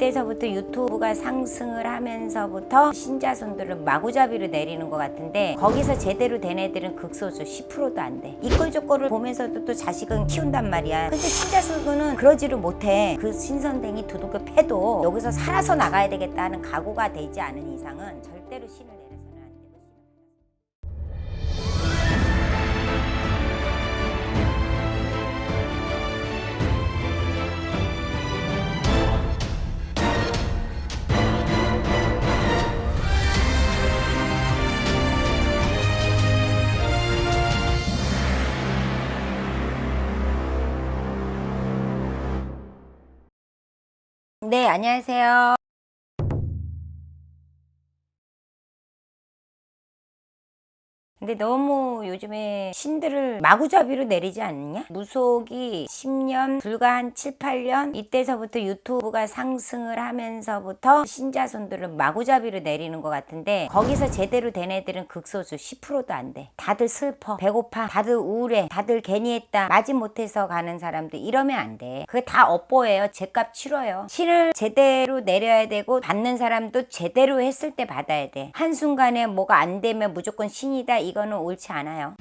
이때서부터 유튜브가 상승을 하면서부터 신자손들을 마구잡이로 내리는 것 같은데 거기서 제대로 된 애들은 극소수 10%도 안 돼. 이꼴저꼴을 보면서도 또 자식은 키운단 말이야. 근데 신자손은 그러지를 못해. 그 신선댕이 두둑을 패도 여기서 살아서 나가야 되겠다 하는 각오가 되지 않은 이상은 절대로 신을 내려서는 네, 안녕하세요. 근데 너무 요즘에 신들을 마구잡이로 내리지 않느냐? 무속이 10년, 불과 한 7, 8년 이때서부터 유튜브가 상승을 하면서부터 신자손들을 마구잡이로 내리는 것 같은데 거기서 제대로 된 애들은 극소수 10%도 안 돼. 다들 슬퍼, 배고파, 다들 우울해, 다들 괜히 했다, 마지 못해서 가는 사람들 이러면 안 돼. 그게 다 업보예요. 제값 치러요. 신을 제대로 내려야 되고 받는 사람도 제대로 했을 때 받아야 돼. 한순간에 뭐가 안 되면 무조건 신이다 이거는 옳지 않아요.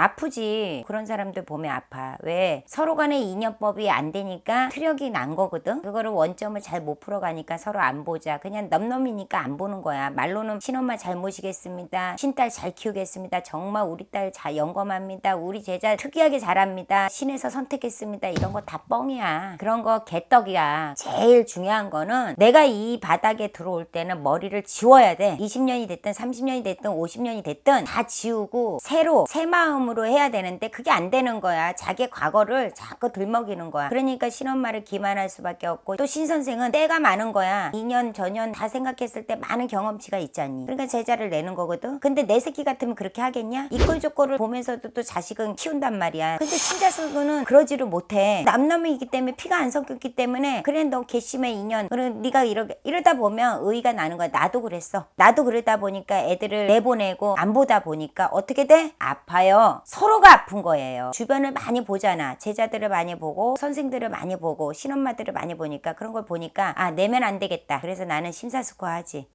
아프지. 그런 사람들 보면 아파. 왜? 서로 간의 인연법이 안 되니까 트력이 난 거거든? 그거를 원점을 잘 못 풀어가니까 서로 안 보자. 그냥 넘넘이니까 안 보는 거야. 말로는 신엄마 잘 모시겠습니다. 신딸 잘 키우겠습니다. 정말 우리 딸 잘 영검합니다. 우리 제자 특이하게 잘합니다. 신에서 선택했습니다. 이런 거 다 뻥이야. 그런 거 개떡이야. 제일 중요한 거는 내가 이 바닥에 들어올 때는 머리를 지워야 돼. 20년이 됐든 30년이 됐든 50년이 됐든 다 지우고 새로 새 마음 으로 해야 되는데 그게 안 되는 거야. 자기 과거를 자꾸 들먹이는 거야. 그러니까 신엄마를 기만할 수밖에 없고 또 신선생은 때가 많은 거야. 2년 전년 다 생각했을 때 많은 경험치가 있잖니. 그러니까 제자를 내는 거거든. 근데 내 새끼 같으면 그렇게 하겠냐? 이꼴저꼴을 보면서도 또 자식은 키운단 말이야. 근데 신자수는 그러지를 못해. 남놈이기 때문에 피가 안 섞였기 때문에 그래 너 괘씸해 2년. 그래 네가 이러 이러다 보면 의의가 나는 거야. 나도 그랬어. 나도 그러다 보니까 애들을 내보내고 안 보다 보니까 어떻게 돼? 아파요. 서로가 아픈 거예요. 주변을 많이 보잖아. 제자들을 많이 보고 선생들을 많이 보고 신엄마들을 많이 보니까 그런 걸 보니까 아 내면 안 되겠다. 그래서 나는 심사숙고하지.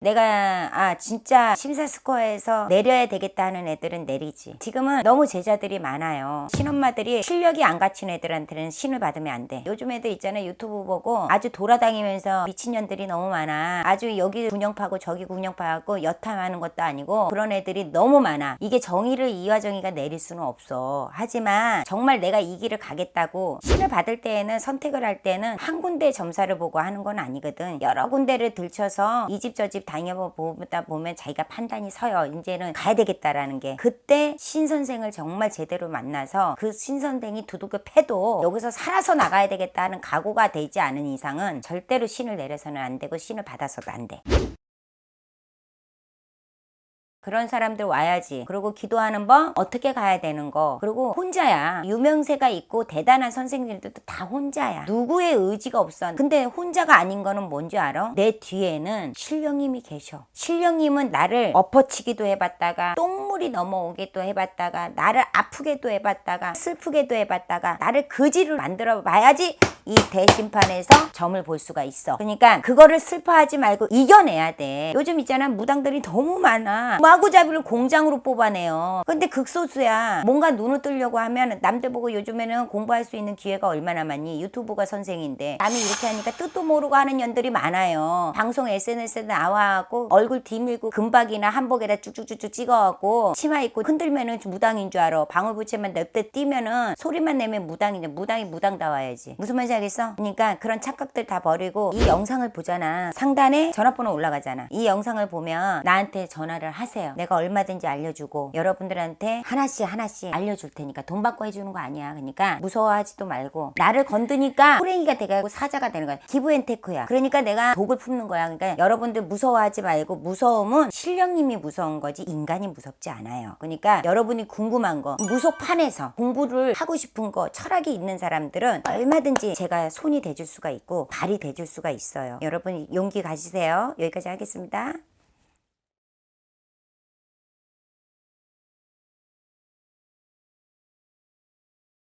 내가 아 진짜 심사 스코어에서 내려야 되겠다 하는 애들은 내리지. 지금은 너무 제자들이 많아요. 신엄마들이 실력이 안 갖춘 애들한테는 신을 받으면 안 돼. 요즘 애들 있잖아요. 유튜브 보고 아주 돌아다니면서 미친년들이 너무 많아. 아주 여기 군영 파고 저기 군영 파고 여탐하는 것도 아니고 그런 애들이 너무 많아. 이게 정의를 이화정의가 내릴 수는 없어. 하지만 정말 내가 이 길을 가겠다고 신을 받을 때에는 선택을 할 때는 한 군데 점사를 보고 하는 건 아니거든. 여러 군데를 들춰서 이 집 저집 다녀보다 보면 자기가 판단이 서요. 이제는 가야 되겠다라는 게. 그때 신선생을 정말 제대로 만나서 그 신선생이 두둑을 패도 여기서 살아서 나가야 되겠다 하는 각오가 되지 않은 이상은 절대로 신을 내려서는 안 되고 신을 받아서도 안 돼. 그런 사람들 와야지. 그리고 기도하는 법 어떻게 가야 되는 거. 그리고 혼자야. 유명세가 있고 대단한 선생님들도 다 혼자야. 누구의 의지가 없어. 근데 혼자가 아닌 거는 뭔지 알아? 내 뒤에는 신령님이 계셔. 신령님은 나를 엎어치기도 해봤다가 똥물이 넘어오게도 해봤다가 나를 아프게도 해봤다가 슬프게도 해봤다가 나를 그지를 만들어 봐야지 이 대심판에서 점을 볼 수가 있어. 그러니까 그거를 슬퍼하지 말고 이겨내야 돼. 요즘 있잖아 무당들이 너무 많아. 마구잡이를 공장으로 뽑아내요. 근데 극소수야. 뭔가 눈을 뜨려고 하면 남들 보고 요즘에는 공부할 수 있는 기회가 얼마나 많니? 유튜브가 선생인데 남이 이렇게 하니까 뜻도 모르고 하는 년들이 많아요. 방송 SNS에 나와갖고 얼굴 뒤밀고 금박이나 한복에다 쭉쭉쭉쭉 찍어갖고 치마 입고 흔들면은 무당인 줄 알아. 방울부채만 냅대 뛰면은 소리만 내면 무당이냐. 무당이 무당다워야지. 무슨 말인지 알겠어? 그러니까 그런 착각들 다 버리고 이 영상을 보잖아. 상단에 전화번호 올라가잖아. 이 영상을 보면 나한테 전화를 하세요. 내가 얼마든지 알려주고 여러분들한테 하나씩 하나씩 알려줄 테니까 돈 받고 해주는 거 아니야. 그러니까 무서워하지도 말고 나를 건드니까 호랭이가 돼가지고 사자가 되는 거야. 기브앤테크야. 그러니까 내가 독을 품는 거야. 그러니까 여러분들 무서워하지 말고 무서움은 신령님이 무서운 거지 인간이 무섭지 않아요. 그러니까 여러분이 궁금한 거 무속판에서 공부를 하고 싶은 거 철학이 있는 사람들은 얼마든지 제가 손이 돼줄 수가 있고 발이 돼줄 수가 있어요. 여러분 용기 가지세요. 여기까지 하겠습니다.